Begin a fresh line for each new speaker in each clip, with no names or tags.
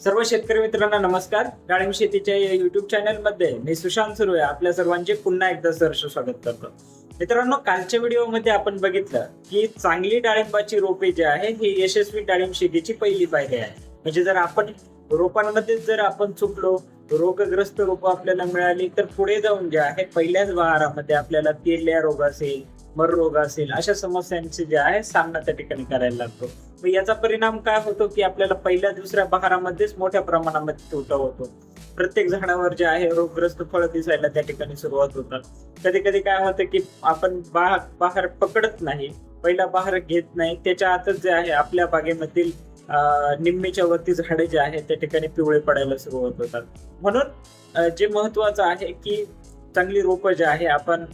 सर्व शेतकरी मित्रांना नमस्कार. डाळिंब शेतीच्या या युट्यूब चॅनलमध्ये मी सुशांत सुर्वे आपल्या सर्वांचे पुन्हा एकदा सहर्ष स्वागत करतो. मित्रांनो कालच्या व्हिडिओमध्ये आपण बघितलं की चांगली डाळिंबाची रोपे जी आहे ही यशस्वी डाळिंब शेतीची पहिली पायरी आहे. म्हणजे जर आपण रोपांमध्ये जर आपण चुकलो रोगग्रस्त रोप आपल्याला मिळाली तर पुढे जाऊन जे आहे पहिल्याच बहारामध्ये आपल्याला तेल्या रोग असेल मर रोग असेल अशा समस्यांचे जे आहे सामना त्या ठिकाणी करायला लागतो. मग याचा परिणाम काय होतो की आपल्याला पहिल्या दुसऱ्या बहारामध्येच मोठ्या प्रमाणामध्ये तोटा होतो. प्रत्येक झाडावर जे आहे रोगग्रस्त फळ दिसायला त्या ठिकाणी सुरुवात होतात. कधी कधी काय होतं की आपण बा बाहेर पकडत नाही पहिला बाहेर घेत नाही त्याच्या आतच जे आहे आपल्या बागेमधील अं, निम्मीच्या वरती झाडे जे आहेत त्या ठिकाणी पिवळे पडायला सुरुवात होतात. म्हणून जे महत्वाचं आहे की चांगली रोपं जे आहे आपण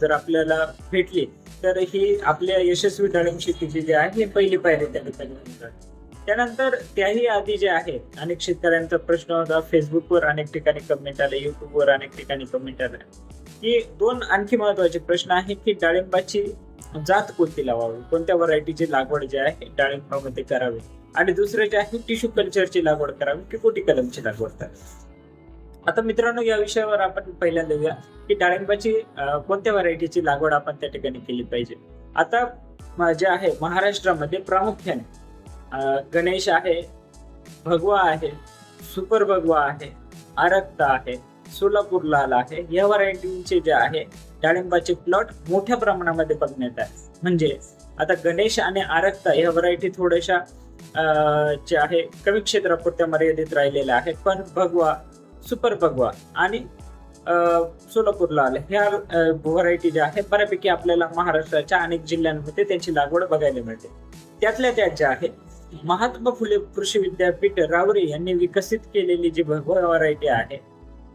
जर आपल्याला भेटली तर ही आपल्या यशस्वी डाळिंब शेतीची जी आहे ही पहिली पायरी त्या ठिकाणी त्यानंतर त्याही आधी जे आहे अनेक शेतकऱ्यांचा प्रश्न होता फेसबुकवर अनेक ठिकाणी कमेंट आले युट्यूबवर अनेक ठिकाणी कमेंट आले. की दोन आणखी महत्त्वाचे प्रश्न आहे की डाळिंबाची जात कोणती लावावी? कोणत्या व्हरायटीची लागवड जी आहे डाळिंबामध्ये करावी? आणि दुसरे जे आहे टिश्यू कल्चरची लागवड करावी की कोटी कलमची लागवड करावी? आता मित्रांनो या विषयावर आपण पहिल्यांदा येऊया की डाळिंबाची कोणत्या व्हरायटीची लागवड आपण त्या ठिकाणी केली पाहिजे? आता जे आहे महाराष्ट्रामध्ये प्रामुख्याने गणेश आहे भगवा आहे सुपर भगवा आहे आरक्ता आहे सोलापूर लाल आहे या व्हरायटींचे जे आहे डाळिंबाचे प्लॉट मोठ्या प्रमाणामध्ये बघण्यात आहे म्हणजे आता गणेश आणि आरक्ता या व्हरायटी थोड्याशा जे आहे कमी क्षेत्रापुरत्या मर्यादित राहिलेल्या आहेत पण भगवा सुपर भगवा आणि सोलापूरला आले. ह्या व्हरायटी ज्या आहेत बऱ्यापैकी आपल्याला महाराष्ट्राच्या अनेक जिल्ह्यांमध्ये त्यांची लागवड बघायला मिळते. त्यातल्या त्यात ज्या आहेत महात्मा फुले कृषी विद्यापीठ रावरी यांनी विकसित केलेली जी भगवा व्हरायटी आहे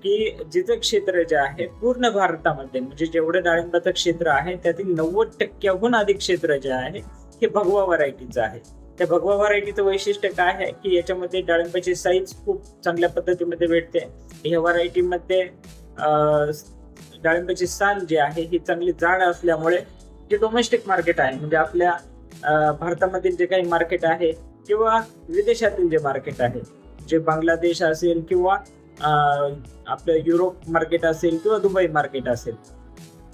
की जिचं क्षेत्र जे आहे पूर्ण भारतामध्ये म्हणजे जेवढं डाळिंबाचं क्षेत्र आहे त्यातील नव्वद टक्क्याहून अधिक क्षेत्र जे आहे हे भगवा व्हरायटीचं आहे. त्या भगवा व्हरायटीचं वैशिष्ट्य काय आहे की याच्यामध्ये डाळिंबाची साईज खूप चांगल्या पद्धतीमध्ये भेटते. ह्या व्हरायटीमध्ये डाळिंबाची साल जी आहे ही चांगली जाड असल्यामुळे जे डोमेस्टिक मार्केट आहे म्हणजे आपल्या भारतामधील जे काही मार्केट आहे किंवा विदेशातील जे मार्केट आहे जे बांगलादेश असेल किंवा आपलं युरोप मार्केट असेल किंवा दुबई मार्केट असेल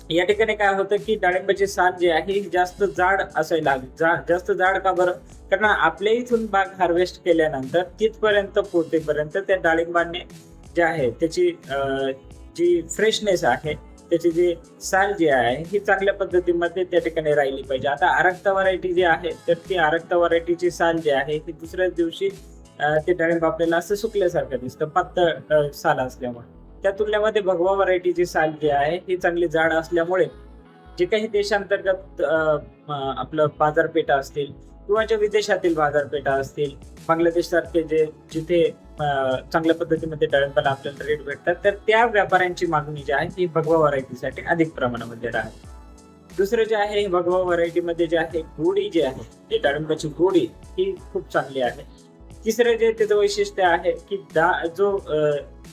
या ठिकाणी काय होतं की डाळिंबाची साल जी आहे ही जास्त जाड असायला हवी जा- जास्त जाड का बरं? कारण आपल्या इथून बाग हार्वेस्ट केल्यानंतर तिथपर्यंत पोहोचेपर्यंत त्या डाळिंबाने जे आहे त्याची जी फ्रेशनेस आहे त्याची जी साल जी आहे ही चांगल्या पद्धतीमध्ये त्या ठिकाणी राहिली पाहिजे. आता आरक्ता व्हरायटी जी आहे तर ती आरक्ता व्हरायटीची साल जी आहे ही दुसऱ्याच दिवशी ते डाळिंब आपल्याला असं सुकल्यासारखं दिसतं पातळ साल असल्यामुळे. त्या तुलनेमध्ये भगवा व्हरायटीची साल जी आहे ही चांगली जाड असल्यामुळे जे काही देशांतर्गत आपलं बाजारपेठा असतील किंवा ज्या विदेशातील बाजारपेठा असतील बांगलादेश सारखे जे जिथे चांगल्या पद्धतीमध्ये डाळिंबाला आपल्याला रेट भेटतात तर त्या व्यापाऱ्यांची मागणी जी आहे ती भगवा व्हरायटीसाठी अधिक प्रमाणामध्ये राहते. दुसरं जे आहे हे भगवा व्हरायटीमध्ये जे आहे गोडी जी आहे ती डाळिंबाची गोडी ही खूप चांगली आहे. तिसरं जे त्याचं वैशिष्ट्य आहे की दा जो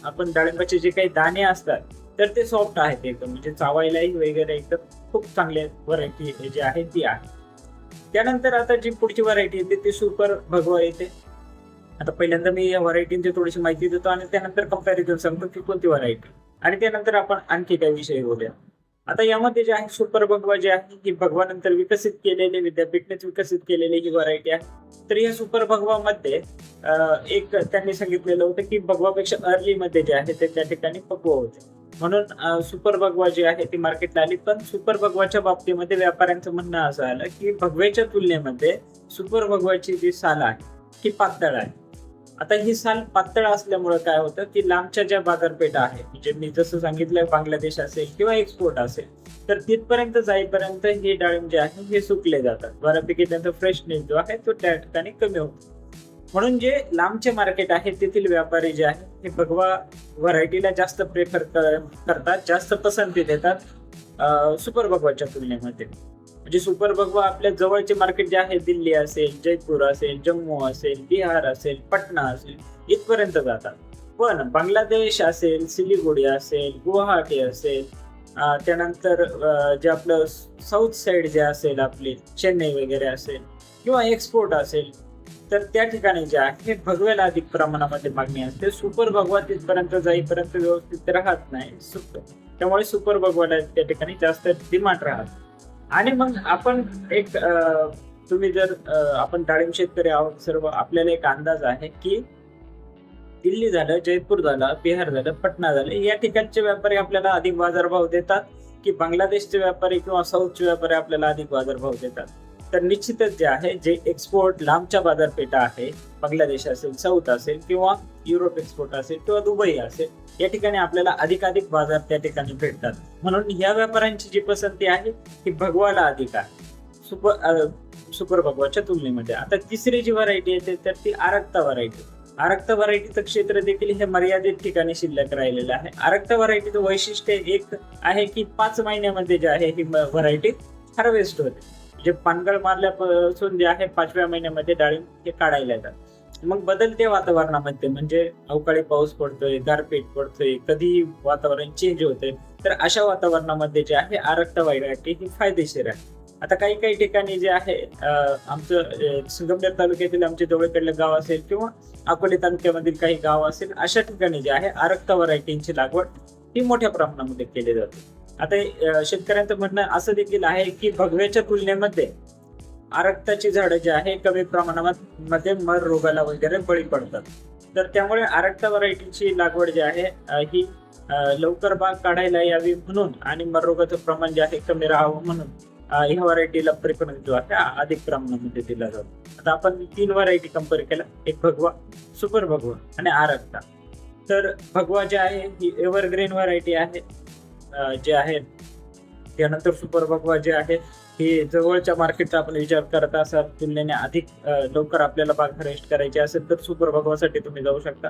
आपण डाळिंबाचे जे काही दाणे असतात तर ते सॉफ्ट आहेत एकदम. म्हणजे चावायलाही वगैरे एकदम खूप चांगले व्हरायटी जी आहे ती आहे. त्यानंतर आता जी पुढची व्हरायटी येते ती सुपर भगवा येते. आता पहिल्यांदा मी या व्हरायटींची थोडीशी माहिती देतो आणि त्यानंतर कंपॅरिझन सांगतो की कोणती व्हरायटी आणि त्यानंतर आपण आणखी काही विषय बोलूया आता यामध्ये जे आहे सुपर भगवा जे आहे ही भगवानंतर विकसित केलेले विद्यापीठनेच विकसित केलेली ही व्हरायटी आहे. तर या सुपर भगवामध्ये एक त्यांनी सांगितलेलं होतं की भगवापेक्षा अर्ली मध्ये जे आहे ते त्या ठिकाणी पक्व होते. म्हणून सुपर भगवा जी आहे ती मार्केटला आली. पण सुपर भगवाच्या बाबतीमध्ये व्यापाऱ्यांचं म्हणणं असं आलं की भगव्याच्या तुलनेमध्ये सुपर भगवाची जी साल आहे ती पातळ आहे. आता ही साल पातळ असल्यामुळे काय होतं की लांबच्या ज्या बाजारपेठा आहे म्हणजे मी जसं सांगितलं बांगलादेश असेल किंवा एक्सपोर्ट असेल तर तिथपर्यंत जाईपर्यंत हे डाळिंब जे आहे हे सुकले जातात. बऱ्यापैकी त्यांचा फ्रेशनेस जो आहे तो त्या ठिकाणी कमी होतो. म्हणून जे लांबचे मार्केट आहे तेथील व्यापारी जे आहे हे भगवा व्हरायटीला जास्त प्रेफर करतात जास्त पसंती देतात सुपर भगवाच्या तुलनेमध्ये. म्हणजे सुपर भगवा आपल्या जवळचे मार्केट जे आहे दिल्ली असेल जयपूर असेल जम्मू असेल बिहार असेल पटना असेल इथपर्यंत जातात. पण बांगलादेश असेल सिलिगुडी असेल गुवाहाटी असेल त्यानंतर जे आपलं साऊथ साईड जे असेल आपली चेन्नई वगैरे असेल किंवा एक्सपोर्ट असेल तर त्या ठिकाणी जे आहे भगव्याला अधिक प्रमाणामध्ये मागणी असते. सुपर भगवा तिथपर्यंत जाईपर्यंत व्यवस्थित राहत नाही. सुप- त्यामुळे सुपर भगवाला त्या ठिकाणी जास्त डिमांड राहत आणि मग आपण एक तुम्ही जर आपण डाळिंब शेतकरी आहोत सर्व आपल्याला एक अंदाज आहे की दिल्ली झालं जयपूर झालं बिहार झालं पटना झालं या ठिकाणचे व्यापारी आपल्याला अधिक बाजारभाव देतात की बांगलादेशचे व्यापारी किंवा साऊथचे व्यापारी आपल्याला अधिक बाजारभाव देतात? तर निश्चितच जे आहे जे एक्सपोर्ट लांबच्या बाजारपेठा आहे बांगलादेश असेल साऊथ असेल किंवा युरोप एक्सपोर्ट असेल किंवा दुबई असेल या ठिकाणी आपल्याला अधिकाधिक बाजार त्या ठिकाणी भेटतात. म्हणून या व्यापाऱ्यांची जी पसंती आहे ती भगवाला अधिक आहे. सुपर सुपर भगवाच्या तुलनेमध्ये. आता तिसरी जी व्हरायटी येते तर ती आरक्ता व्हरायटी आरक्ता व्हरायटीचं क्षेत्र देखील हे मर्यादित ठिकाणी शिल्लक राहिलेलं आहे. आरक्ता व्हरायटीचं वैशिष्ट्य एक आहे की पाच महिन्यामध्ये जे आहे ही व्हरायटी हार्वेस्ट होते. जे पानगळ मारल्यापासून जे आहे पाचव्या महिन्यामध्ये डाळिंब हे काढायला येतात. मग बदलत्या वातावरणामध्ये म्हणजे अवकाळी पाऊस पडतोय गारपीट पडतोय कधी वातावरण चेंज होते तर अशा वातावरणामध्ये जे आहे आरक्त वैराटी ही फायदेशीर आहे. आता काही काही ठिकाणी जे आहे आमचं अं, संगमनेर तालुक्यातील आमचे जवळकडलं गाव असेल किंवा अकोले तालुक्यामधील काही गाव असेल अशा ठिकाणी जे आहे आरक्त व्हरायटींची लागवड ही मोठ्या प्रमाणामध्ये केली जाते. आता शेतकऱ्यांचं म्हणणं असं देखील आहे की भगव्याच्या तुलनेमध्ये आरक्ताची झाडं जी आहे कमी प्रमाणामध्ये मर रोगाला वगैरे बळी पडतात. तर त्यामुळे आरक्ता व्हरायटीची लागवड जी आहे ही लवकर बाग काढायला यावी म्हणून आणि मर रोगाचं प्रमाण जे आहे कमी राहावं म्हणून ह्या व्हरायटीला प्रेफरन्स जो आहे अधिक प्रमाणामध्ये दिला जातो. आता आपण तीन व्हरायटी कंपेअर केल्या एक भगवा सुपर भगवा आणि आरक्ता. तर भगवा जे आहे ही एव्हरग्रीन व्हरायटी आहे. जे आहे त्यानंतर सुपर भगवा जे आहे ही जवळच्या मार्केटचा आपण विचार करत असाल तुलनेने अधिक लवकर आपल्याला बाग हार्वेस्ट करायची असेल तर सुपर भगवासाठी तुम्ही जाऊ शकता.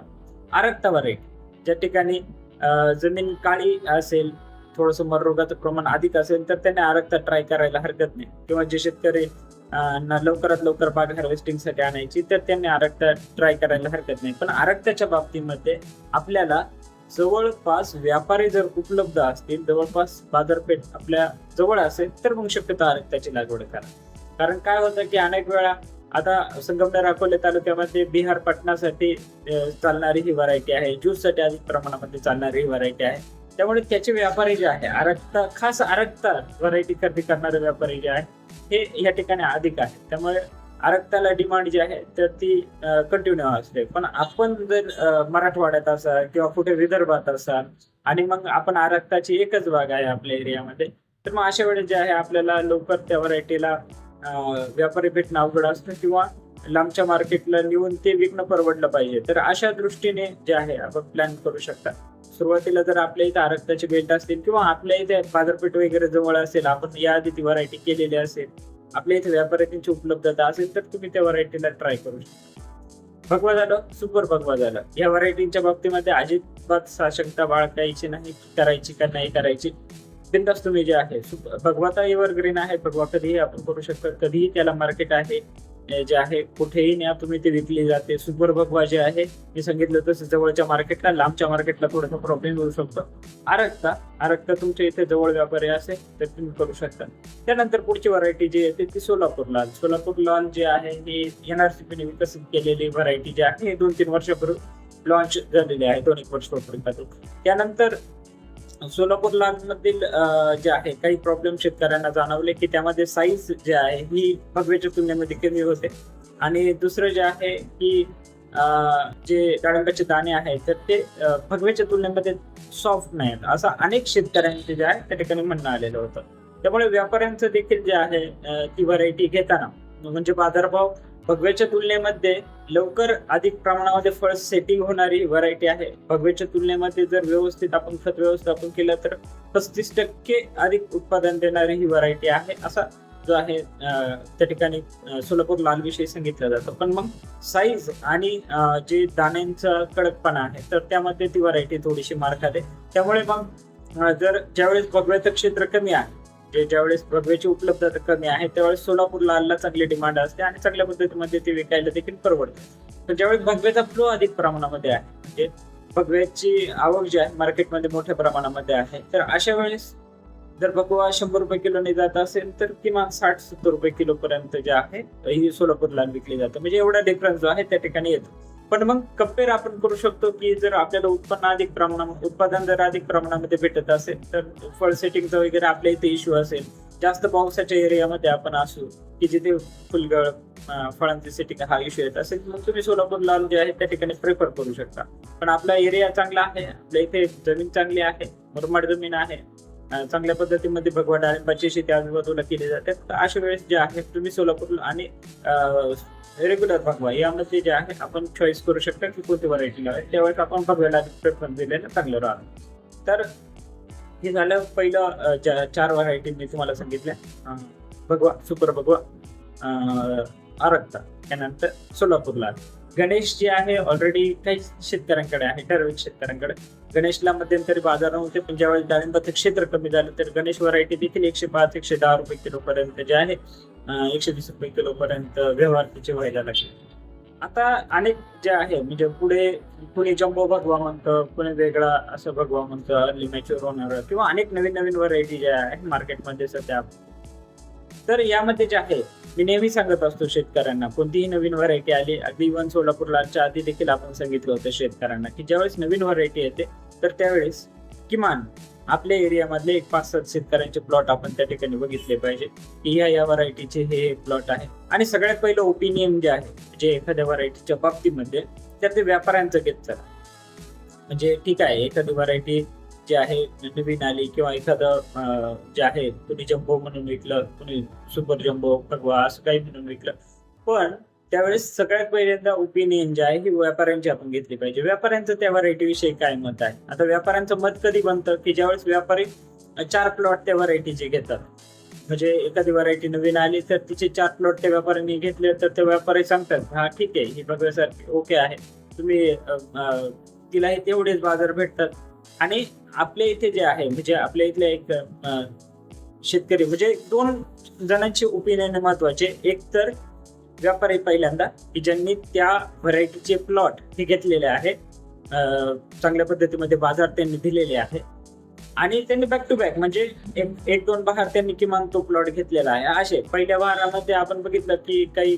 आरक्तावर व्हरायटी ज्या ठिकाणी जमीन काळी असेल थोडंसं मररोगाचं प्रमाण अधिक असेल तर त्यांनी आरक्ता ट्राय करायला हरकत नाही. किंवा जे शेतकरी ना लवकरात लवकर बाग हार्वेस्टिंगसाठी आणायची तर त्यांनी आरक्ता ट्राय करायला हरकत नाही. पण आरक्ताच्या बाबतीमध्ये आपल्याला जवळपास व्यापारी जर उपलब्ध असतील जवळपास बाजारपेठ आपल्या जवळ असेल तर मग शक्यतो त्याची लागवड करा. कारण काय होतं की अनेक वेळा आता संगमनेर अकोले तालुक्यामध्ये बिहार पटनासाठी चालणारी ही व्हरायटी आहे. ज्यूससाठी अधिक प्रमाणामध्ये चालणारी ही व्हरायटी आहे. त्यामुळे त्याचे व्यापारी जे आहे आरक्ता खास आरक्ता व्हरायटी खरेदी करणारे व्यापारी जे आहे हे या ठिकाणी अधिक आहे. त्यामुळे आरक्ताला डिमांड जी आहे तर ती कंटिन्यू असते. पण आपण जर मराठवाड्यात असाल किंवा कुठे विदर्भात असाल आणि मग आपण आरक्ताची एकच भाग आहे आपल्या एरियामध्ये तर मग अशा वेळेस जे आहे आपल्याला लवकर त्या व्हरायटीला व्यापारी भेटणं अवघड असतं किंवा लांबच्या मार्केटला नेऊन ते विकणं परवडलं पाहिजे. तर अशा दृष्टीने जे आहे आपण प्लॅन करू शकता. सुरुवातीला जर आपल्या इथे आरक्ताची बेल्ट असतील किंवा आपल्या इथे बाजारपेठ वगैरे जवळ असेल आपण याआधी ती व्हरायटी केलेली असेल आपल्या इथे व्यापाऱ्यांची उपलब्धता असेल तर तुम्ही त्या व्हरायटीला ट्राय करू शकता. भगवा झालं सुपर भगवा झालं या व्हरायटीच्या बाबतीमध्ये अजिबात साशंकता बाळगायची नाही करायची का नाही करायची. बिंदास तुम्ही जे आहे सुप- एव्हरग्रीन आहे भगवा कधीही आपण करू शकतो कधीही त्याला मार्केट आहे जे आहे कुठेही न्या तुम्ही ते विकली जाते. सुपर भगवा जे आहे मी सांगितलं तसं जवळच्या मार्केटला लांबच्या मार्केटला थोडासा प्रॉब्लेम होऊ शकतो. आरक्ता आरक्ता तुमच्या इथे जवळ व्यापारी असेल तर तुम्ही करू शकता. त्यानंतर पुढची व्हरायटी जी येते ती सोलापूर लाल. सोलापूर लाल जे आहे ही एनआरसीपीने विकसित केलेली व्हरायटी जी आहे ही दोन तीन वर्षापूर्वी लॉन्च झालेली आहे दोन एक वर्षापूर्वी त्यानंतर सोलापूर लाल मधील जे आहे काही प्रॉब्लेम शेतकऱ्यांना जाणवले की त्यामध्ये साईज जे आहे ही भगवेच्या तुलनेमध्ये कमी होते. आणि दुसरं जे आहे की जे डाळिंबाचे दाणे आहेत तर ते भगवेच्या तुलनेमध्ये सॉफ्ट नाहीत असं अनेक शेतकऱ्यांचे जे आहे त्या ठिकाणी म्हणणं आलेलं होतं. त्यामुळे व्यापाऱ्यांचं देखील जे आहे ती व्हरायटी घेताना म्हणजे बाजारभाव भगव्याच्या तुलनेमध्ये लवकर अधिक प्रमाणामध्ये फळ सेटिंग होणारी व्हरायटी आहे. भगव्याच्या तुलनेमध्ये जर व्यवस्थित आपण खत व्यवस्थापन केलं तर पस्तीस टक्के अधिक उत्पादन देणारी ही व्हरायटी आहे असा जो आहे त्या ठिकाणी सोलापूर लाल विषयी सांगितलं जातं. पण मग साईज आणि जे दाण्यांचा कडकपणा आहे तर त्यामध्ये ती व्हरायटी थोडीशी मार खाते. त्यामुळे मग जर ज्यावेळेस भगव्याचं क्षेत्र कमी आहे म्हणजे ज्यावेळेस भगव्याची उपलब्धता कमी आहे त्यावेळेस सोलापूर लालला चांगली डिमांड असते आणि चांगल्या पद्धतीमध्ये ते विकायला देखील परवडते. तर ज्यावेळेस भगव्याचा फ्लो अधिक प्रमाणामध्ये आहे म्हणजे भगव्याची आवक जी आहे मार्केटमध्ये मोठ्या प्रमाणामध्ये आहे तर अशा वेळेस जर भगवा शंभर रुपये किलोने जात असेल तर किमान साठ सत्तर रुपये किलो पर्यंत जे आहे ही सोलापूरला विकली जातं. म्हणजे एवढा डिफरन्स जो आहे त्या ठिकाणी येतो. पण मग कंपेअर आपण करू शकतो की जर आपल्याला उत्पन्न अधिक प्रमाणामध्ये उत्पादन जर अधिक प्रमाणामध्ये भेटत असेल तर फळ सेटिंगचा वगैरे आपल्या इथे इश्यू असेल. जास्त पावसाच्या एरियामध्ये आपण असू की जिथे फुलगळ फळांचे सेटिंग हा इश्यू येत असेल मग तुम्ही सोलापूर लाल जे आहे त्या ठिकाणी प्रेफर करू शकता. पण आपला एरिया चांगला आहे आपल्या इथे जमीन चांगली आहे मुरमाड जमीन आहे चांगल्या पद्धतीमध्ये भगवा डाळिंबाची शेती आजूबाजूला केली जाते. तर अशा वेळेस जे आहे तुम्ही सोलापूर आणि रेग्युलर भगवा यामध्ये जे आहे आपण चॉईस करू शकता की कोणती व्हरायटी लावायची. त्यावेळेस आपण भगव्याला प्रेफरन्स दिलेलं चांगलं राहतं. तर हे झालं पहिलं चार व्हरायटी मी तुम्हाला सांगितल्या. भगवा सुपर भगवा अं, आरक्ता त्यानंतर सोलापूरला गणेश जे आहे ऑलरेडी काही शेतकऱ्यांकडे आहे ठराविक शेतकऱ्यांकडे. गणेशला मध्यंतरी बाजार नव्हते पण ज्यावेळेस डाळिंबाचं क्षेत्र कमी झालं तर गणेश व्हरायटी देखील एकशे पाच एकशे दहा रुपये किलो पर्यंत जे आहे एकशे वीस रुपये किलो पर्यंत व्यवहार तिचे व्हायला लागले. आता अनेक जे आहे म्हणजे पुढे कुणी जम्बो भगवा म्हणतं कुणी वेगळा असं भगवा म्हणतं अर्ली मॅच्युअर होणार किंवा अनेक नवीन नवीन व्हरायटी ज्या आहे मार्केटमध्ये सध्या. तर यामध्ये जे आहे मी नेहमी सांगत असतो शेतकऱ्यांना कोणतीही नवीन व्हरायटी आली अगदी इव्हन सोलापूरलाच्या आधी देखील आपण सांगितलं होतं शेतकऱ्यांना की ज्यावेळेस नवीन व्हरायटी येते तर त्यावेळेस किमान आपल्या एरियामधले एक पाच सात शेतकऱ्यांचे प्लॉट आपण त्या ठिकाणी बघितले पाहिजे. की ह्या या व्हरायटीचे हे प्लॉट आहे. आणि सगळ्यात पहिलं ओपिनियन जे आहे जे एखाद्या व्हरायटीच्या बाबतीमध्ये तर ते व्यापाऱ्यांचं घेत चला. म्हणजे ठीक आहे एखादी व्हरायटी जे आहे नवीन आली किंवा एखादं जे आहे कुणी जम्बो म्हणून विकलं कुणी सुपर जम्बो फगवा असं काही म्हणून विकलं पण त्यावेळेस सगळ्यात पहिल्यांदा ओपिनियन जे आहे ही व्यापाऱ्यांची आपण घेतली पाहिजे. व्यापाऱ्यांचं त्या व्हरायटी विषयी काय मत आहे? आता व्यापाऱ्यांचं मत कधी बनतं? की ज्यावेळेस व्यापारी चार प्लॉट त्या व्हरायटीचे घेतात. म्हणजे एखादी व्हरायटी नवीन आली तर तिचे चार प्लॉट त्या व्यापाऱ्यांनी घेतले तर ते व्यापारी सांगतात हा ठीक आहे ही बघण्यासारखी ओके आहे. तुम्ही तिला हे तिलाही तेवढेच बाजार भेटतात. आणि आपल्या इथे जे आहे म्हणजे आपल्या इथले एक शेतकरी म्हणजे दोन जणांची ओपिनियन महत्त्वाचे. एक तर व्यापारी पहिल्यांदा की ज्यांनी त्या व्हरायटीचे प्लॉट हे घेतलेले आहे चांगल्या पद्धतीमध्ये बाजार त्यांनी दिलेले आहे. आणि त्यांनी बॅक टू बॅक म्हणजे एक एक दोन बहार त्यांनी किमान तो प्लॉट घेतलेला आहे. असे पहिल्या बहारामध्ये आपण बघितलं की काही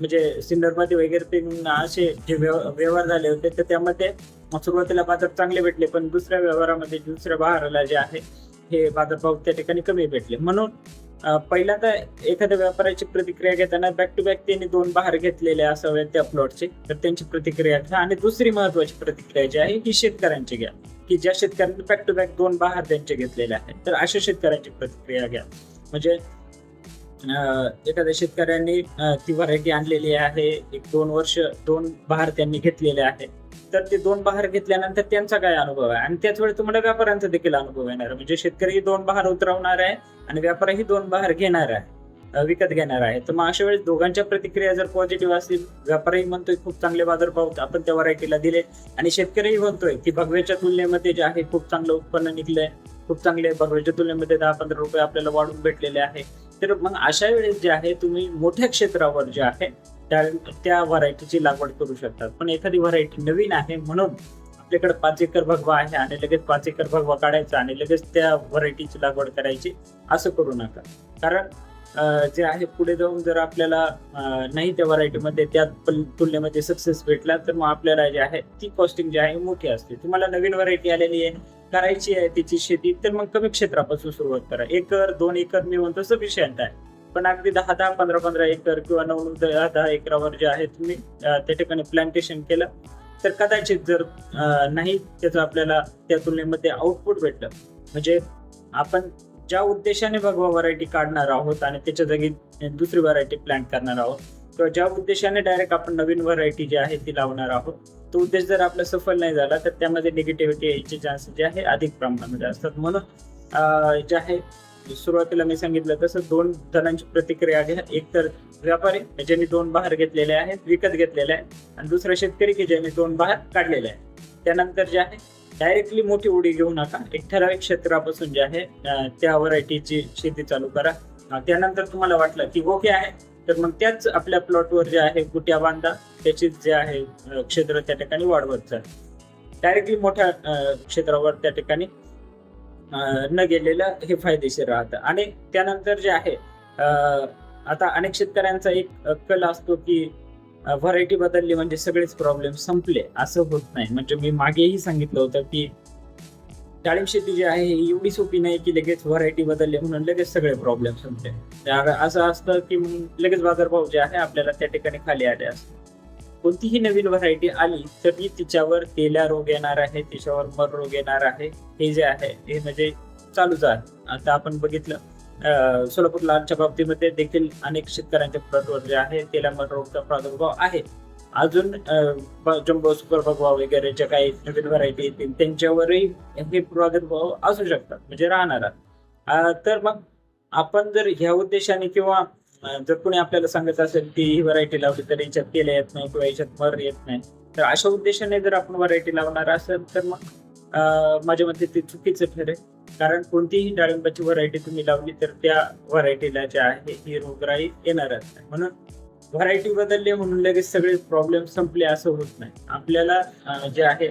म्हणजे सिन्नरमध्ये वगैरे ते असे जे व्यव- व्यवहार झाले होते तर त्यामध्ये सुरुवातीला बाजार चांगले भेटले पण दुसऱ्या व्यवहारामध्ये दुसऱ्या बहाराला जे आहे हे बाजारभाव त्या ठिकाणी कमी भेटले. म्हणून पहिल्यांदा एखाद्या व्यापाऱ्याची प्रतिक्रिया घेताना बॅक टू बॅक त्यांनी दोन बहार घेतलेले असावेत त्या प्लॉटचे तर त्यांची प्रतिक्रिया घ्या आणि दुसरी महत्वाची प्रतिक्रिया जी आहे ही शेतकऱ्यांची घ्या. की ज्या शेतकऱ्यांनी बॅक टू बॅक दोन बहार त्यांचे घेतलेले आहेत तर अशा शेतकऱ्यांची प्रतिक्रिया घ्या. म्हणजे अं, एखाद्या शेतकऱ्यांनी ती व्हरायटी आणलेली आहे एक दोन वर्ष दोन बहार त्यांनी घेतलेले आहे तर ते दोन बहार घेतल्यानंतर त्यांचा काय अनुभव आहे? आणि त्याच वेळी तुम्हाला व्यापाऱ्यांचा देखील अनुभव येणार आहे. म्हणजे शेतकरी दोन बहार उतरवणार आहे आणि व्यापारीही दोन बहार घेणार आहे विकत घेणार आहे. तर मग अशा वेळेस दोघांच्या प्रतिक्रिया जर पॉझिटिव्ह असतील व्यापारी म्हणतोय खूप चांगले बाजारभाव आपण त्या व्हरायटीला दिले. आणि शेतकरीही म्हणतोय की भगव्याच्या तुलनेमध्ये जे आहे खूप चांगलं उत्पन्न निघलंय. खूप चांगले भगव्याच्या तुलनेमध्ये दहा पंधरा रुपये आपल्याला वाढून भेटलेले आहे. तर मग अशा वेळेस जे आहे तुम्ही मोठ्या क्षेत्रावर जे आहे त्या त्या व्हरायटीची लागवड करू शकतात. पण एखादी व्हरायटी नवीन आहे म्हणून आपल्याकडे पाच एकर भगवा आहे आणि लगेच पाच एकर भगवा काढायचा आणि लगेच त्या व्हरायटीची लागवड करायची असं करू नका. कारण जे आहे पुढे जाऊन जर आपल्याला नाही त्या व्हरायटीमध्ये त्या तुलनेमध्ये सक्सेस भेटला तर मग आपल्याला जे आहे ती कॉस्टिंग जी आहे मोठी असते. तुम्हाला नवीन व्हरायटी आलेली आहे करायची आहे तिची शेती तर मग कमी क्षेत्रापासून सुरुवात करा. एकर दोन एकर मी म्हणतो सफिशियंट आहे पण अगदी दहा दहा पंधरा पंधरा एकर किंवा नऊ नऊ दहा दहा एकरावर जे आहे तुम्ही त्या ठिकाणी प्लांटेशन केलं. तर कदाचित जर नाही त्याचं आपल्याला त्या तुलनेमध्ये आउटपुट भेटलं. म्हणजे आपण ज्या उद्देशाने भगवा व्हरायटी काढणार आहोत आणि त्याच्या जागी दुसरी व्हरायटी प्लांट करणार आहोत किंवा ज्या उद्देशाने डायरेक्ट आपण नवीन व्हरायटी जी आहे ती लावणार आहोत तो उद्देश जर आपला सफल नाही झाला तर त्यामध्ये निगेटिव्हिटी यायचे चान्सेस जे आहे अधिक प्रमाणामध्ये असतात. म्हणून जे आहे म्हणजे सुरुवातीला मी सांगितलं तसं दोन जणांची प्रतिक्रिया घ्या. एक तर व्यापारी म्हणजे ज्यांनी दोन बहार घेतलेले आहेत विकत घेतलेले आहेत. आणि दुसरा शेतकरी की ज्यांनी दोन बहार काढलेले आहेत. त्यानंतर जे आहे डायरेक्टली मोठी उडी घेऊ नका. एक ठराविक क्षेत्रापासून जे आहे त्या व्हरायटीची शेती चालू करा. त्यानंतर तुम्हाला वाटलं की ओके आहे तर मग त्याच आपल्या प्लॉटवर जे आहे गुट्या बांधा. त्याची जे आहे क्षेत्र त्या ठिकाणी वाढवत जा. डायरेक्टली मोठ्या क्षेत्रावर त्या ठिकाणी न गेलेलं हे फायदेशीर राहतं. आणि त्यानंतर जे आहे आता अनेक शेतकऱ्यांचा एक कल असतो की व्हरायटी बदलली म्हणजे सगळेच प्रॉब्लेम संपले. असं होत नाही. म्हणजे मी मागेही सांगितलं होतं की डाळिंब शेती जी आहे ही एवढी सोपी नाही की लगेच व्हरायटी बदलली म्हणून लगेच सगळे प्रॉब्लेम संपले. त्या- असं असतं की लगेच बाजारभाव जे आहे आपल्याला त्या ठिकाणी खाली आले असतं कोणतीही नवीन व्हरायटी आली तरी तिच्यावर तेल्या रोग येणार आहे तिच्यावर मर रोग येणार आहे. हे जे आहे हे म्हणजे चालूच आहे. आता आपण बघितलं सोलापूर लालच्या बाबतीमध्ये देखील अनेक शेतकऱ्यांच्या प्लॉटवर जे आहे. तेला मर रोगचा प्रादुर्भाव आहे. अजून जम्बो सुपर भगवा वगैरे ज्या काही नवीन व्हरायटी येतील त्यांच्यावरही हे प्रादुर्भाव असू शकतात म्हणजे राहणार तर मग आपण जर ह्या उद्देशाने किंवा जर कोणी आपल्याला सांगत असेल की ही व्हरायटी लावली तर याच्यात केल्या येत नाही किंवा याच्यात मर येत नाही तर अशा उद्देशाने जर आपण व्हरायटी लावणार असेल तर मग अं, माझ्या मते ते चुकीचं ठरेल. कारण कोणतीही डाळिंबाची व्हरायटी तुम्ही लावली तर त्या व्हरायटीला जे आहे ही रोगराई येणारच नाही. म्हणून व्हरायटी बदलली म्हणून लगेच सगळे प्रॉब्लेम संपले असं होत नाही. आपल्याला जे आहे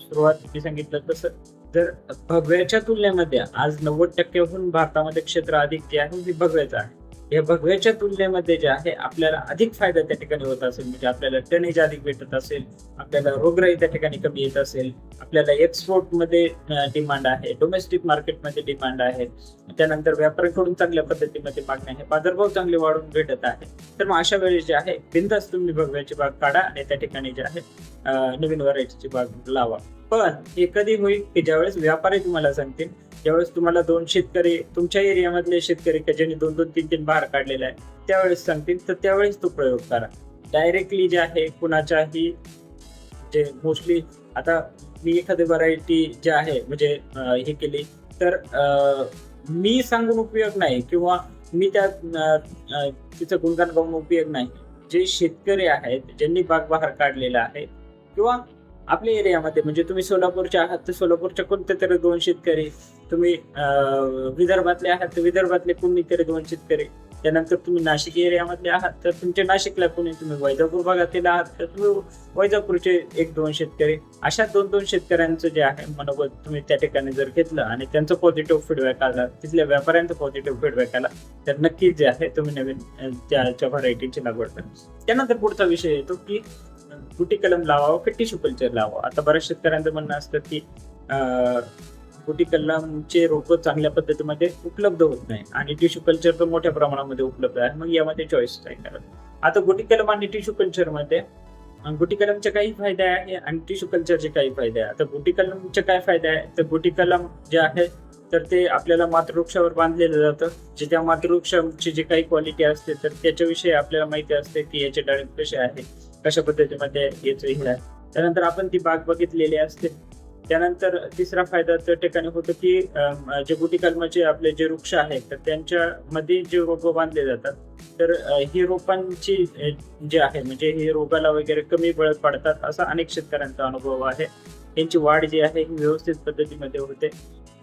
सुरुवात मी सांगितलं तसं जर भगव्याच्या तुलनेमध्ये आज नव्वद टक्क्याहून भारतामध्ये क्षेत्र अधिक जे आहे ते भगव्याचं आहे. हे भगव्याच्या तुलनेमध्ये जे आहे आपल्याला अधिक फायदा त्या ठिकाणी होत असेल. म्हणजे आपल्याला टनेज अधिक भेटत असेल आपल्याला रोगराई त्या ठिकाणी कमी येत असेल आपल्याला एक्सपोर्टमध्ये डिमांड आहे डोमेस्टिक मार्केटमध्ये डिमांड आहे. त्यानंतर व्यापाऱ्यांकडून चांगल्या पद्धतीमध्ये मागणी आहे बाजारभाव चांगले वाढून भेटत आहे. तर मग अशा वेळी जे आहे बिंदास तुम्ही भगव्याची बाग काढा आणि त्या ठिकाणी जे आहे नवीन व्हरायटीची बाग लावा. पण हे कधी होईल की ज्यावेळेस व्यापारी तुम्हाला सांगतील ज्यावेळेस तुम्हाला दोन शेतकरी तुमच्या एरियामधले शेतकरी का ज्यांनी दोन दोन तीन तीन बाहेर काढलेले आहे त्यावेळेस सांगतील तर त्यावेळेस तो प्रयोग करा. डायरेक्टली जे आहे कुणाच्याही जे मोस्टली आता मी एखादी व्हरायटी जे आहे म्हणजे हे केली तर मी सांगून उपयोग नाही किंवा मी त्या तिचं गुणगान गाऊन उपयोग नाही. जे शेतकरी आहेत ज्यांनी बाग बाहेर काढलेला आहे किंवा आपल्या एरियामध्ये म्हणजे तुम्ही सोलापूरच्या आहात तर सोलापूरच्या कोणत्या तरी दोन शेतकरी तुम्ही विदर्भातले आहात तर विदर्भातले कोणीतरी दोन शेतकरी त्यानंतर तुम्ही नाशिक एरियामधले आहात तर तुमच्या नाशिकला कोणी तुम्ही वैजापूर भागातील आहात तर तुम्ही वैजापूरचे एक दोन शेतकरी अशा दोन दोन शेतकऱ्यांचं जे आहे मनोबत तुम्ही त्या ठिकाणी जर घेतलं आणि त्यांचं पॉझिटिव्ह फीडबॅक आला तिथल्या व्यापाऱ्यांचा पॉझिटिव्ह फीडबॅक आला तर नक्कीच जे आहे तुम्ही नवीन त्याच्या व्हरायटीची लागवड करा. त्यानंतर पुढचा विषय येतो की गुटी कलम लावावं की टिश्यू कल्चर लावावं? आता बऱ्याच शेतकऱ्यांचं म्हणणं असतं की गुटी कलमचे रोप चांगल्या पद्धतीमध्ये उपलब्ध होत नाही आणि टिश्यू कल्चर तर मोठ्या प्रमाणामध्ये उपलब्ध आहे. मग यामध्ये चॉईस काय करत आता गुटी कलम आणि टिश्यू कल्चरमध्ये गुटी कलमचे काही फायदे आहे आणि टिश्यू कल्चरचे काही फायदे आहे. आता गुटी कलमचे काय फायदे आहे? तर गुटी कलम जे आहे तर ते आपल्याला मातृवृक्षावर बांधलेलं जातं. जे त्या मातृवृक्षाची जी काही क्वालिटी असते तर त्याच्याविषयी आपल्याला माहिती असते की याचे डाळिंब कसे आहे. कशा पद्धतीमध्ये याचं हे. आहे त्यानंतर आपण ती बाग बघितलेली असते. त्यानंतर तिसरा फायदा त्या ठिकाणी होतो की जे गुटी कलमाचे आपले जे वृक्ष आहेत तर त्यांच्यामध्ये जे रोप बांधले जातात तर ही रोपांची जे आहे म्हणजे हे रोगाला वगैरे कमी बळ पडतात असा अनेक शेतकऱ्यांचा अनुभव आहे. त्यांची वाढ जी आहे ही व्यवस्थित पद्धतीमध्ये होते.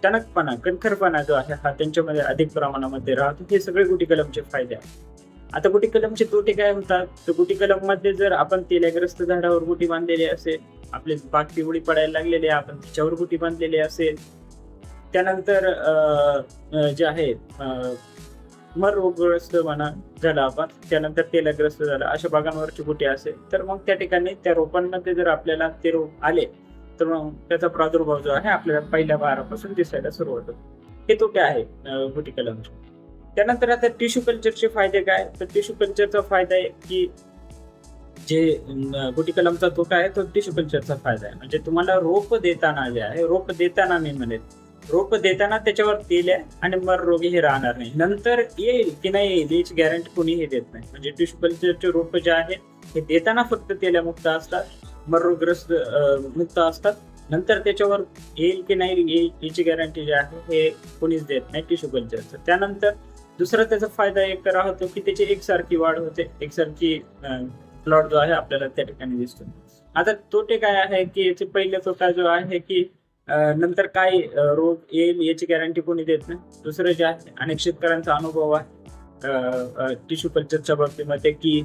टणकपणा कणखरपणा जो आहे हा त्यांच्यामध्ये अधिक प्रमाणामध्ये राहतो. हे सगळे गुटी कलमचे फायदे आहेत. आता गुटी कलमचे तोटे काय होतात? तर गुटी कलममध्ये जर आपण तेल्याग्रस्त झाडावर गुटी बांधलेली असेल आपली बाग पिवळी पडायला लागलेली आहे आपण तिच्यावर गुटी बांधलेली असेल त्यानंतर जे आहे मर रोगग्रस्त म्हणा झाला आपण त्यानंतर तेलग्रस्त झाला अशा बागांवरची गुटी असेल तर मग त्या ठिकाणी त्या रोपांमध्ये जर आपल्याला ते रोग आले तर मग त्याचा प्रादुर्भाव जो आहे आपल्याला पहिल्या बारापासून दिसायला सुरुवात होतो. हे तोटे आहे गुटी कलमचे. त्यानंतर आता टिश्यू कल्चरचे फायदे काय? तर टिश्यू कल्चरचा फायदा आहे की जे गुटी कलमचा तोटा आहे तो टिश्यू कल्चरचा फायदा आहे. म्हणजे तुम्हाला रोप देताना जे आहे रोप देताना मी म्हणेल रोप देताना त्याच्यावर तेल आहे आणि मर रोगी हे राहणार नाही. नंतर येईल की नाही येईल याची गॅरंटी कोणीही देत नाही. म्हणजे टिश्यू कल्चरचे रोप जे आहे हे देताना फक्त तेल्यामुक्त असतात मररोग्रस्त अं, मुक्त असतात. नंतर त्याच्यावर येईल की नाही येईल याची गॅरंटी जी आहे हे कोणीच देत नाही टिश्यू कल्चरचं त्यानंतर दुसरा त्याचा फायदा एक राहतो की त्याची एकसारखी वाढ होते एकसारखी प्लॉट जो आहे आपल्याला त्या ठिकाणी दिसतो. आता तोटे काय आहे की याचे पहिले तोटा जो आहे की नंतर काय रोग येईल याची गॅरंटी कोणी देत नाही. दुसरं जे आहे अनेक शेतकऱ्यांचा अनुभव आहे टिश्यू कल्चरच्या बाबतीमध्ये की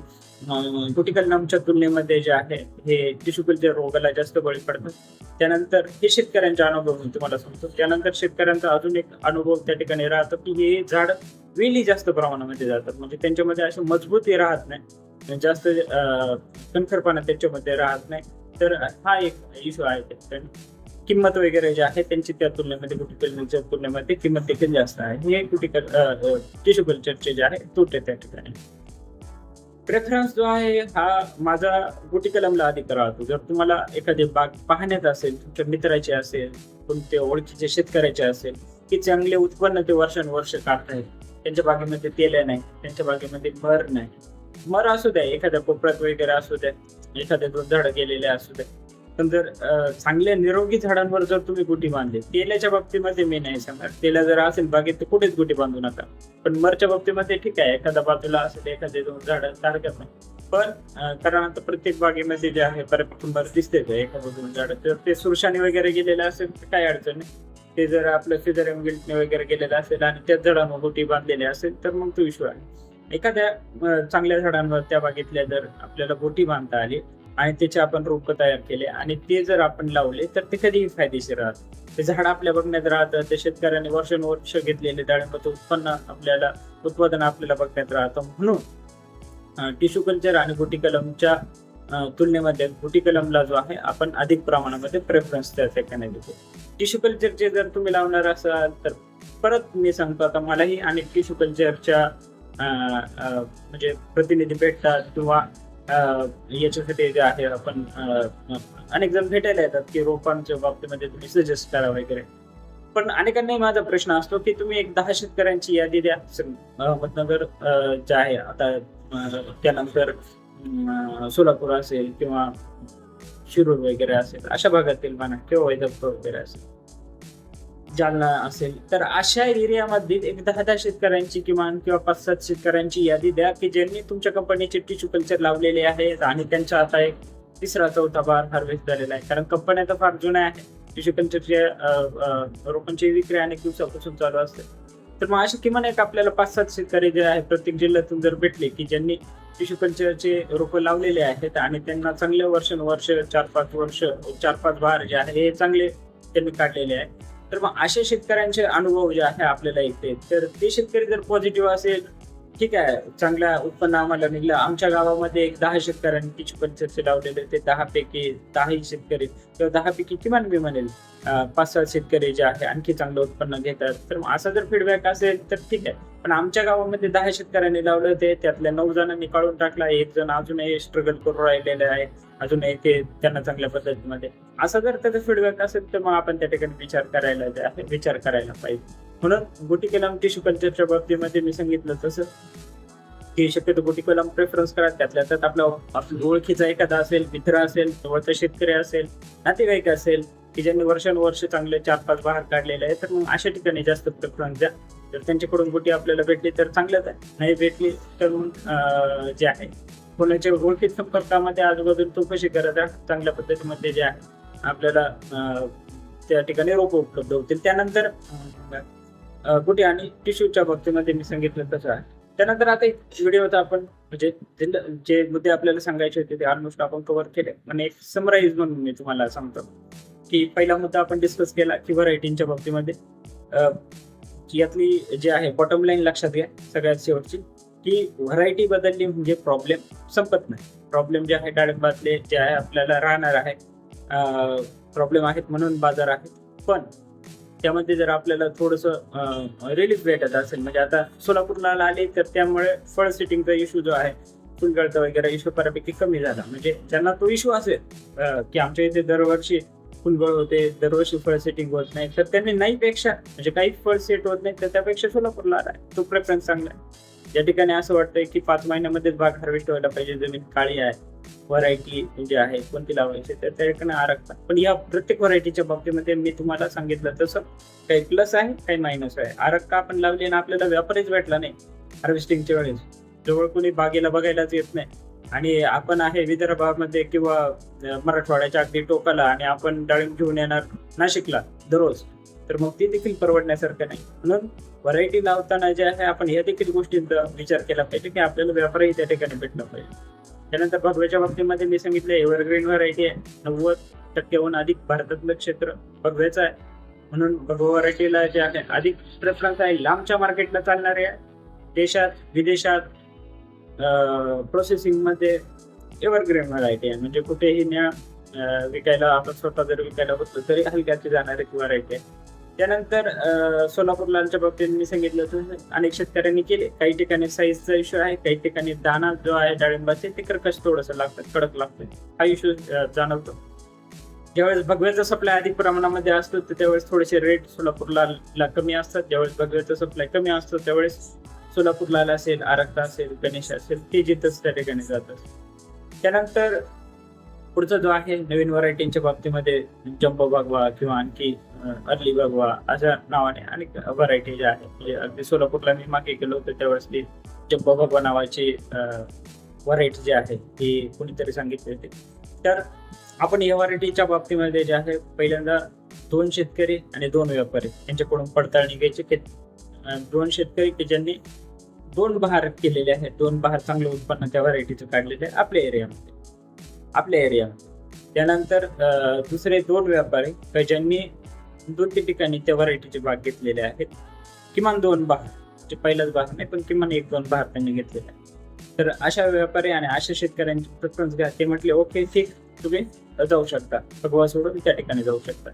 गुटिकलनामच्या तुलनेमध्ये जे आहे हे टिश्यू कल्चर रोगाला जास्त बळी पडतात त्यानंतर हे शेतकऱ्यांचा अनुभव मी तुम्हाला सांगतो. त्यानंतर शेतकऱ्यांचा अजून एक अनुभव त्या ठिकाणी राहतो की हे झाड वेली जास्त प्रमाणामध्ये जातात. म्हणजे त्यांच्यामध्ये असे मजबूती राहत नाही. जास्त कणखरपणा त्याच्यामध्ये राहत नाही. तर हा एक इश्यू आहे. त्या ठिकाणी किंमत वगैरे जे आहे त्यांची त्या तुलनेमध्ये गुटिकलच्या तुलनेमध्ये किंमत देखील जास्त आहे. हे गुटिकल टिश्यू कल्चरचे जे आहे तोटे त्या ठिकाणी. प्रेफरन्स जो आहे हा माझा गुटिकलमला अधिक राहतो. जर तुम्हाला एखादी बाग पाहण्यात असेल तुमच्या मित्राचे असेल कोणते ओळखीचे शेतकऱ्याचे असेल की चांगले उत्पन्न ते वर्षानुवर्ष काढतायत. त्यांच्या बागेमध्ये तेल नाही त्यांच्या बागेमध्ये मर नाही. मर असू द्या एखाद्या कोपऱ्यात वगैरे असू द्या एखाद्या दुर्धड झाडं गेलेले असू द्या. पण जर चांगल्या निरोगी झाडांवर जर तुम्ही गुटी बांधली तेलाच्या बाबतीमध्ये मी नाही सांगणार. तेला जर असेल बागेत तर कुठेच गुटी बांधू नका. पण मरच्या बाबतीमध्ये ठीक आहे एखाद्या बाजूला असेल एखादे दोन झाड तर हरकत नाही पण कारण आता प्रत्येक बागेमध्ये जे आहे बऱ्यापैकी दिसते एखादं दोन झाडं. तर ते सुरशाने वगैरे गेलेलं असेल तर काय अडचण नाही. ते जर आपलं सिझरियम गिल्टने वगैरे गेलेलं असेल आणि त्या झाडांवर गुटी बांधलेली असेल तर मग तो इश्यू आहे. एखाद्या चांगल्या झाडांवर त्या बागेतल्या जर आपल्याला गोटी बांधता आली आणि त्याचे आपण रोप तयार केले. आणि ते जर आपण लावले तर ते कधीही फायदेशीर राहत ते झाड आपल्या बघण्यात राहतं ते शेतकऱ्यांनी वर्षानुवर्ष घेतलेले डाळिंबाचं उत्पन्न आपल्याला उत्पादन आपल्याला बघण्यात राहतं. म्हणून टिश्यू कल्चर आणि गुटी कलमच्या तुलनेमध्ये गुटी कलमला जो आहे आपण अधिक प्रमाणामध्ये प्रेफरन्स त्या ठिकाणी देतो. टिश्यू कल्चरचे जर तुम्ही लावणार असाल तर परत मी सांगतो आता मलाही अनेक टिश्यू कल्चरच्या म्हणजे प्रतिनिधी भेटतात किंवा याच्यासाठी जे आहे आपण अनेक जण भेटायला येतात की रोपांच्या बाबतीमध्ये तुम्ही सजेस्ट करा वगैरे. पण अनेकांनाही माझा प्रश्न असतो की तुम्ही एक दहा शेतकऱ्यांची यादी द्या. अहमदनगर जे आहे आता त्यानंतर सोलापूर असेल किंवा शिरूर वगैरे असेल अशा भागातील म्हणा किंवा वैदपूर वगैरे असेल. जालना असेल तर अशा एरियामध्ये एक दहा दहा शेतकऱ्यांची किमान किंवा पाच सात शेतकऱ्यांची यादी द्या की ज्यांनी तुमच्या कंपनीचे टिश्यू कल्चर लावलेले आहेत आणि त्यांचा आता एक तिसरा चौथा बार हार्वेस्ट झालेला आहे. कारण कंपन्या तर फार जुन्या आहे. टिश्यू कल्चरच्या रोपांची विक्री अनेक दिवसापासून चालू असते. तर मग असे किमान एक आपल्याला पाच सात शेतकरी जे आहे प्रत्येक जिल्ह्यातून जर भेटले की ज्यांनी टिश्यू कल्चरचे रोपं लावलेले आहेत आणि त्यांना चांगले वर्षानुवर्ष चार पाच वर्ष चार पाच बार जे आहे हे चांगले त्यांनी काढलेले आहे. तर मग अशा शेतकऱ्यांचे अनुभव जे आहे आपल्याला येते तर ते शेतकरी जर पॉझिटिव्ह असेल ठीक आहे चांगल्या उत्पन्न आम्हाला निघलं. आमच्या गावामध्ये एक दहा शेतकऱ्यांनी टिश्यू कल्चरचे लावलेले ते दहा पैकी दहाही शेतकरी किंवा दहा पैकी किमान मी म्हणेल पाच सहा शेतकरी जे आहे आणखी चांगलं उत्पन्न घेतात. तर असा जर फीडबॅक असेल तर ठीक आहे. पण आमच्या गावामध्ये दहा शेतकऱ्यांनी लावलं ते त्यातल्या नऊ जणांनी काढून टाकला एक जण अजूनही स्ट्रगल करून राहिलेले आहे. अजूनही ते त्यांना चांगल्या पद्धतीमध्ये. असं जर त्याचा फीडबॅक असेल तर मग आपण त्या ठिकाणी विचार करायला विचार करायला पाहिजे. म्हणून गुटी कलम टिश्यू कल्चरच्या बाबतीमध्ये मी सांगितलं तसं. की शक्यतो गुटी कलम प्रेफरन्स करा त्यातल्या त्यात आपल्या आपल्या ओळखीचा एखादा असेल मित्र असेल जवळचा शेतकरी असेल नातेवाईक असेल की ज्यांनी वर्षानुवर्ष चांगले चार पाच बाहेर काढलेले आहे तर मग अशा ठिकाणी जास्त प्रेफरन्स द्या. जर त्यांच्याकडून गुटी आपल्याला भेटली तर चांगलंच आहे. नाही भेटली तर मग जे आहे कोणाच्या ओळखीत संपर्कामध्ये आजूबाजूला चौकशी करत राहा. चांगल्या पद्धतीमध्ये जे आहे आपल्याला त्या ठिकाणी रोप उपलब्ध होतील. त्यानंतर गुटी आणि टिश्यूच्या बाबतीमध्ये मी सांगितलं तसं आहे. त्यानंतर आता एक व्हिडिओचा आपण म्हणजे जे- मुद्दे आपल्याला सांगायचे होते ते ऑलमोस्ट आपण कव्हर केले. पण एक समराईज म्हणून मी तुम्हाला सांगतो की पहिला मुद्दा आपण डिस्कस केला की व्हरायटींच्या बाबतीमध्ये. यातली जे आहे बॉटम लाईन लक्षात घ्या सगळ्यात शेवटची की व्हरायटी बदलली म्हणजे प्रॉब्लेम संपत नाही. प्रॉब्लेम जे आहे डाळिंबातले जे आहे आपल्याला राहणार आहे. प्रॉब्लेम आहेत म्हणून बाजार आहेत. पण त्यामध्ये जर आपल्याला थोडंसं रिलीफ भेटत असेल म्हणजे आता सोलापूरला आले तर त्यामुळे फळ सिटिंगचा इश्यू जो आहे फुलगळचा वगैरे इश्यू बऱ्यापैकी कमी झाला. म्हणजे ज्यांना तो इश्यू असेल की आमच्या इथे दरवर्षी फुलगळ होते दरवर्षी फळ सेटिंग होत नाही तर त्यांनी नाही पेक्षा म्हणजे काहीच फळ सेट होत नाही तर त्यापेक्षा सोलापूरला आलाय. तो प्रेफरन्स चांगला आहे. या ठिकाणी असं वाटतंय की पाच महिन्यामध्येच बाग हार्वेस्ट व्हायला पाहिजे जमीन काळी आहे व्हरायटी जे आहे कोणती लावायची तर त्या ठिकाणी आरक्षण. पण या प्रत्येक व्हरायटीच्या बाबतीमध्ये मी तुम्हाला सांगितलं तसं काही प्लस आहे काही मायनस आहे. आरक्का आपण लावली आणि आपल्याला व्यापारीच भेटला नाही हार्वेस्टिंगच्या वेळेस? जवळ कोणी बागेला बघायलाच येत नाही. आणि आपण आहे विदर्भामध्ये किंवा मराठवाड्याच्या अगदी टोकाला आणि आपण डाळिंब घेऊन येणार नाशिकला दररोज. तर मग ते देखील परवडण्यासारखं नाही. म्हणून व्हरायटी लावताना जे आहे आपण या देखील गोष्टींचा विचार केला पाहिजे की आपल्याला व्यापारही त्या ठिकाणी भेटला पाहिजे. त्यानंतर भगव्याच्या बाबतीमध्ये मी सांगितलं एव्हरग्रीन व्हरायटी आहे. नव्वद टक्क्याहून अधिक भारतातलं क्षेत्र भगव्याचं आहे. म्हणून भगवा व्हरायटीला जे आहे अधिक प्रेफरन्स आहे. लांबच्या मार्केटला चालणारे आहे. देशात विदेशात प्रोसेसिंगमध्ये एव्हरग्रीन व्हरायटी आहे. म्हणजे कुठेही न्या विकायला आपण स्वतः जर विकायला बसलो तरी हलक्याची जाणारी व्हरायटी आहे. त्यानंतर अं, सोलापूर लालच्या बाबतीत मी सांगितलं होतं अनेक शेतकऱ्यांनी केले. काही ठिकाणी साईजचा इश्यू आहे काही ठिकाणी दाना जो आहे डाळिंबाचे ते कर्कश थोडंसं लागतं कडक लागतं. हा इश्यू जाणवतो. ज्यावेळेस भगव्याचा सप्लाय अधिक प्रमाणामध्ये असतो तर त्यावेळेस थोडेसे रेट सोलापूरला ला कमी असतात. ज्यावेळेस भगव्याचा सप्लाय कमी असतो त्यावेळेस सोलापूर लाल असेल आरक्ता असेल गणेश असेल ते जिथंच त्या ठिकाणी जातात. त्यानंतर पुढचा जो आहे नवीन व्हरायटींच्या बाबतीमध्ये जम्बो बागवा किंवा आणखी अर्ली बागवा अशा नावाने अनेक व्हरायटी ज्या आहेत. म्हणजे अगदी सोलापूरला मी मागे गेलो होतो त्यावेळेस ती जम्बो भगवा नावाची व्हरायटी जी आहे ती कुणीतरी सांगितली होती. तर आपण या व्हरायटीच्या बाबतीमध्ये जे आहे पहिल्यांदा दोन शेतकरी आणि दोन व्यापारी यांच्याकडून पडताळणी घ्यायची की दोन शेतकरी की ज्यांनी दोन बहार केलेले आहेत दोन बहार चांगलं उत्पन्न त्या व्हरायटीचं काढलेले आहे आपल्या एरियामध्ये आपल्या एरियामध्ये त्यानंतर दुसरे दोन व्यापारी ज्यांनी दोन तीन ठिकाणी त्या व्हरायटीचे भाग घेतलेले आहेत. किमान दोन भाग म्हणजे पहिलाच भाग नाही पण किमान एक दोन भाग त्यांनी घेतलेला आहे तर अशा व्यापारी आणि अशा शेतकऱ्यांची प्रेफरन्स घ्या. ते म्हटले ओके ठीक तुम्ही जाऊ शकता. भगवा सोडून त्या ठिकाणी जाऊ शकता.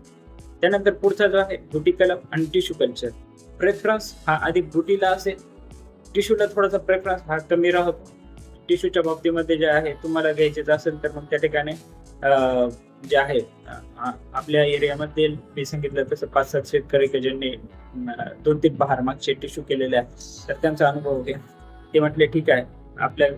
त्यानंतर पुढचा जो आहे ब्युटी कलम आणि टिश्यू कल्चर. प्रेफरन्स हा अधिक ब्युटीला असेल. टिश्यूला थोडासा प्रेफरन्स हा कमी राहतो. टिश्यूच्या बाबतीमध्ये जे आहे तुम्हाला घ्यायचेच असेल तर मग त्या ठिकाणी जे आहे आपल्या एरियामध्ये मी सांगितलं तसं पाच सात शेतकरी की ज्यांनी दोन तीन बहार मागचे टिश्यू केलेले आहे तर त्यांचा अनुभव घ्या. ते म्हटले ठीक आहे आपल्या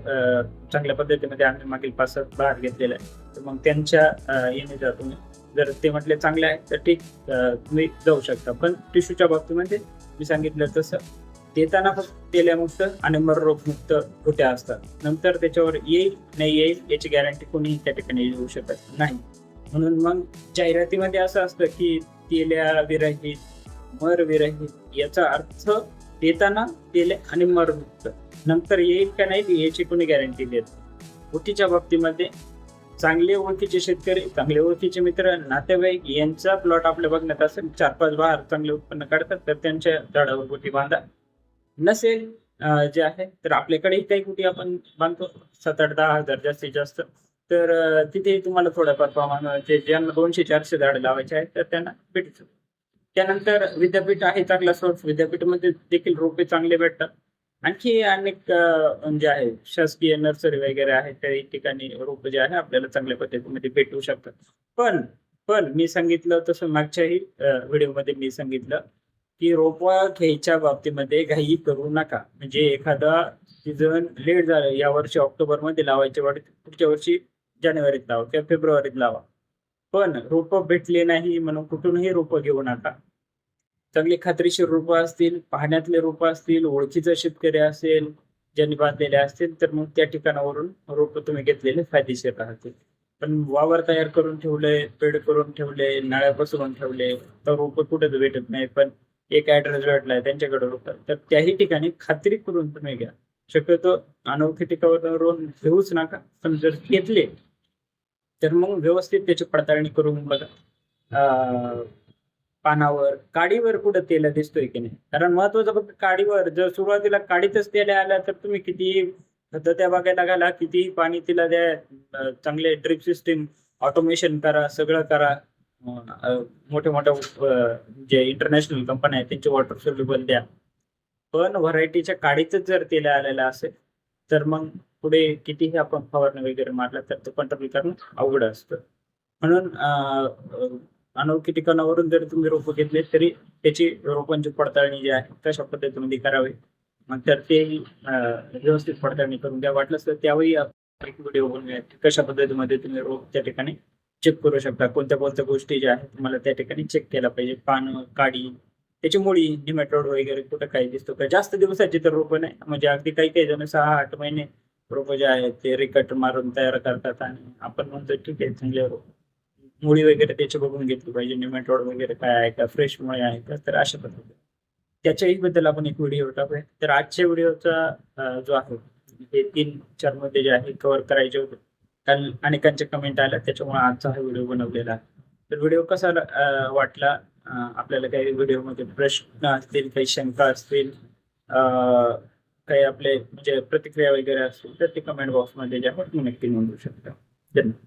चांगल्या पद्धतीमध्ये आम्ही मागील पाच सात बहार घेतलेला आहे तर मग त्यांच्या येणे जा तुम्ही. जर ते म्हटले चांगले आहे तर ठीक तुम्ही जाऊ शकता. पण टिश्यूच्या बाबतीमध्ये मी सांगितलं तसं देताना फक्त तेल्यामुक्त आणि मररोगमुक्त गोट्या असतात. नंतर त्याच्यावर येईल नाही येईल याची गॅरंटी कोणीही त्या ठिकाणी येऊ शकत नाही. म्हणून मग जाहिरातीमध्ये असं असतं की तेल्या विरहित मर विरहित याचा अर्थ देताना तेले आणि मरमुक्त. नंतर येईल का नाही याची कोणी गॅरंटी देत ओटीच्या बाबतीमध्ये चांगले ओळखीचे शेतकरी चांगले ओळखीचे मित्र नातेवाईक यांचा प्लॉट आपल्या बघण्यात असेल चार पाच बार चांगले उत्पन्न काढतात तर त्यांच्या झाडावर गोटी बांधा. नसेल जे आहे तर आपल्याकडे काही कुठे आपण बांधतो? सात आठ दहा हजार जास्तीत जास्त. तर तिथे तुम्हाला थोड्याफार प्रमाणाचे ज्यांना दोनशे चारशे झाडं लावायचे आहेत तर त्यांना भेटू त्यानंतर विद्यापीठ आहे चांगला सोर्स विद्यापीठामध्ये देखील रोपे चांगले भेटतात. आणखी अनेक जे म्हणजे आहे शासकीय नर्सरी वगैरे आहे त्या ठिकाणी रोप जे आहे आपल्याला चांगल्या पद्धतीमध्ये भेटू शकतात. पण पण मी सांगितलं तसं मागच्याही व्हिडिओमध्ये मी सांगितलं की रोपा घ्यायच्या बाबतीमध्ये घाई करू नका. म्हणजे एखादा सीझन लेट झालं या वर्षी ऑक्टोबरमध्ये लावायचे वाटत पुढच्या वर्षी जानेवारीत लावा किंवा फेब्रुवारीत लावा. पण रोपं भेटले नाही म्हणून कुठूनही रोपं घेऊ नका. चांगली खात्रीशीर रोपं असतील पाहण्यातले रोपं असतील ओळखीचा शेतकरी असेल ज्यांनी बांधलेले असतील तर मग त्या ठिकाणावरून रोपं तुम्ही घेतलेले फायदेशीर राहतील. पण वावर तयार करून ठेवले पेड करून ठेवले नाळ्या पसरून ठेवले तर रोपं कुठेच भेटत नाही. पण एक ऍड्रेस भेटलाय त्यांच्याकडे रोपं तर त्याही ठिकाणी खात्री करून तुम्ही घ्या. शक्यतो अनोळखी ठिकाणावरून घेऊच नका पण जर घेतले तर मग व्यवस्थित त्याची पडताळणी करून बघा. पानावर काडीवर कुठं तेल दिसतोय की नाही? कारण महत्वाचं फक्त काडीवर जर सुरुवातीला काडीतच तेल आल्या तर तुम्ही किती खत त्या बागायला घाला कितीही पाणी तिला द्या चांगले ड्रिप सिस्टीम ऑटोमेशन करा सगळं करा. मोठ्या मोठ्या जे इंटरनॅशनल कंपन्या आहेत त्यांचे वॉटर सोल्युबल द्या. पण व्हरायटीच्या काडीच जर तेल आलेलं असेल तर मग पुढे कितीही आपण फवारणी वगैरे मारला तर ते कंट्रोल करणं अवघड असतं. म्हणून अनोळखी ठिकाणावरून जर तुम्ही रोप घेतले तरी त्याची रोपांची पडताळणी जी आहे कशा पद्धतीमध्ये करावी? मग तर ते व्यवस्थित पडताळणी करून द्या. वाटलं तर त्यावेळी एक व्हिडिओ बनवूया कशा पद्धतीमध्ये तुम्ही रोप त्या ठिकाणी चेक करू शकता. कोणत्या कोणत्या गोष्टी ज्या आहेत तुम्हाला त्या ठिकाणी चेक केल्या पाहिजे. पानं काडी त्याची मुळी निमेटोड वगैरे कुठं काही दिसतो का? जास्त दिवसाची तर रोपं नाही. म्हणजे अगदी काही काही जण सहा आठ महिने रोपं जे आहेत ते रिकट मारून तयार करतात आणि आपण म्हणतो ठीक आहे चांगले रोप मुळी वगैरे त्याची बघून घेतली पाहिजे. निमेटोड वगैरे काय आहे का? फ्रेश मुळे आहे का? तर अशा पद्धतीने. त्याच्याही बद्दल आपण एक व्हिडिओ टाकूया. तर आजच्या व्हिडिओचा जो आहे हे तीन चारमध्ये जे आहे कव्हर करायचे होते. कारण अनेकांचे कमेंट आल्या त्याच्यामुळे आजचा हा व्हिडिओ बनवलेला. आहे तर व्हिडिओ कसा वाटला? आपल्याला काही व्हिडिओमध्ये प्रश्न असतील काही शंका असतील काही आपले म्हणजे प्रतिक्रिया वगैरे असतील तर ते कमेंट बॉक्समध्ये जे आपण नक्की नोंदवू शकता. धन्यवाद.